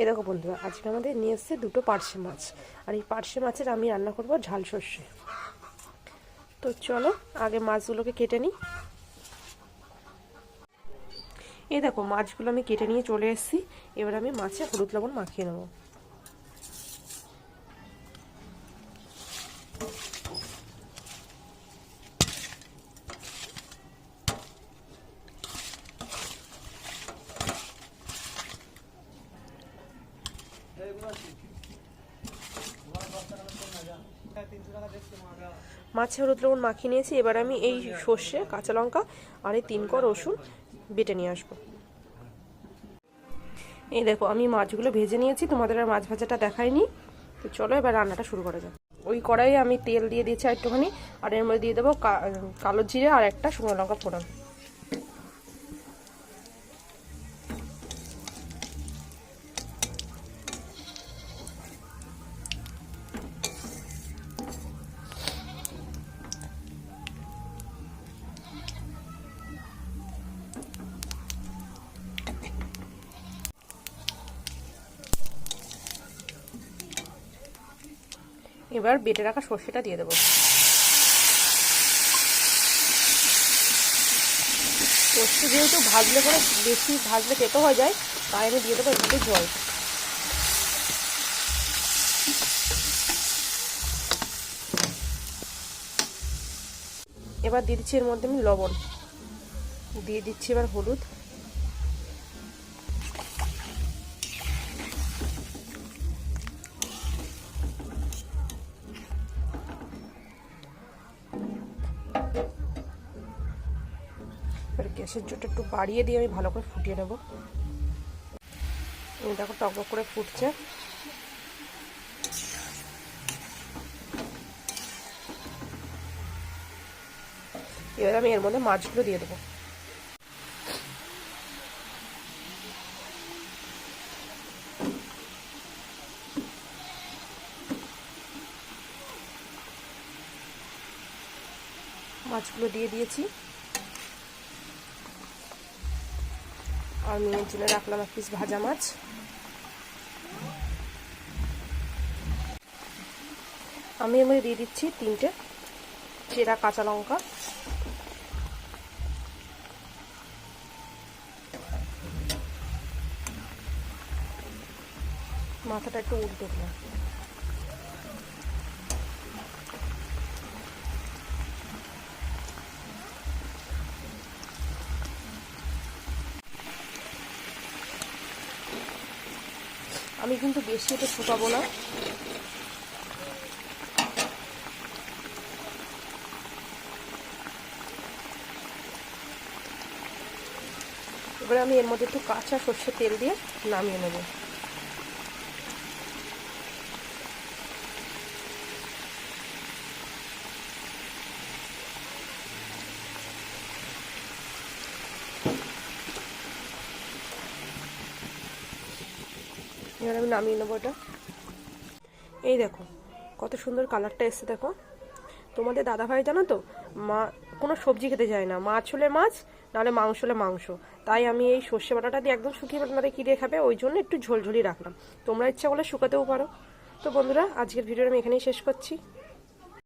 এ দেখো বন্ধুরা, আজকে আমাদের নিয়ে এসছে দুটো পার্শে মাছ। আর এই পার্শে মাছের আমি রান্না করব ঝাল সর্ষে। তো চলো, আগে মাছগুলোকে কেটে নিই। এই দেখো, মাছগুলো আমি কেটে নিয়ে চলে এসেছি। এবার আমি মাছে হলুদ লবণ মাখিয়ে নেব। মাছে হলুদ লবণ মাখিয়ে নিয়েছি, এবার আমি এই সর্ষে, কাঁচা লঙ্কা আর এই তিন কর রসুন বেটে নিয়ে আসব। এই দেখো, আমি মাছগুলো ভেজে নিয়েছি, তোমাদের আর মাছ ভাজাটা দেখাইনি। তো চলো এবার রান্নাটা শুরু করা যাক। ওই কড়াইয়ে আমি তেল দিয়ে দিয়েছি একটুখানি, আর এর মধ্যে দিয়ে দেবো কালো জিরে আর একটা শুকনো লঙ্কা ফোড়ন। এবার বেটে রাখা সর্ষেটা দিয়ে দেবো। সর্ষে যেহেতু ভাজলে করে বেশি ভাজলে তেতো হয়ে যায়, তাই আমি দিয়ে দেবো একটু জল। এবার দিয়ে দিচ্ছি এর মধ্যে আমি লবণ। দিয়ে দিচ্ছি এবার হলুদ। এবার গ্যাসের জোরটা একটু বাড়িয়ে দিয়ে আমি ভালো করে ফুটিয়ে নেব। দেখো টক করে ফুটছে। এবার আমি এর মধ্যে মাছগুলো দিয়ে দেবো। মাছগুলো দিয়ে দিয়েছি। আর মেয়ের জন্য রাখলাম এক পিস ভাজা মাছ। আমি মধ্যে দিয়ে দিচ্ছি তিনটে চেরা কাঁচা লঙ্কা। মাথাটা একটু উল্টে আমি কিন্তু বেশি এটা শুকাবো না। এবারে আমি এর মধ্যে একটু কাঁচা সর্ষের তেল দিয়ে নামিয়ে নেব। এবার আমি নামিয়ে নেব এটা। এই দেখো, কত সুন্দর কালারটা এসছে দেখো। তোমাদের দাদা ভাই জানো তো, মা, কোনো সবজি খেতে না। মাছ হলে মাছ, নাহলে মাংস হলে মাংস। তাই আমি এই সর্ষে বাটাটা দিয়ে একদম শুকিয়ে বাটাটা কি দিয়ে খাবে, ওই জন্য একটু ঝোলঝোলি রাখলাম। তোমরা ইচ্ছা করলে শুকাতেও পারো। তো বন্ধুরা, আজকের ভিডিওটা আমি এখানেই শেষ করছি।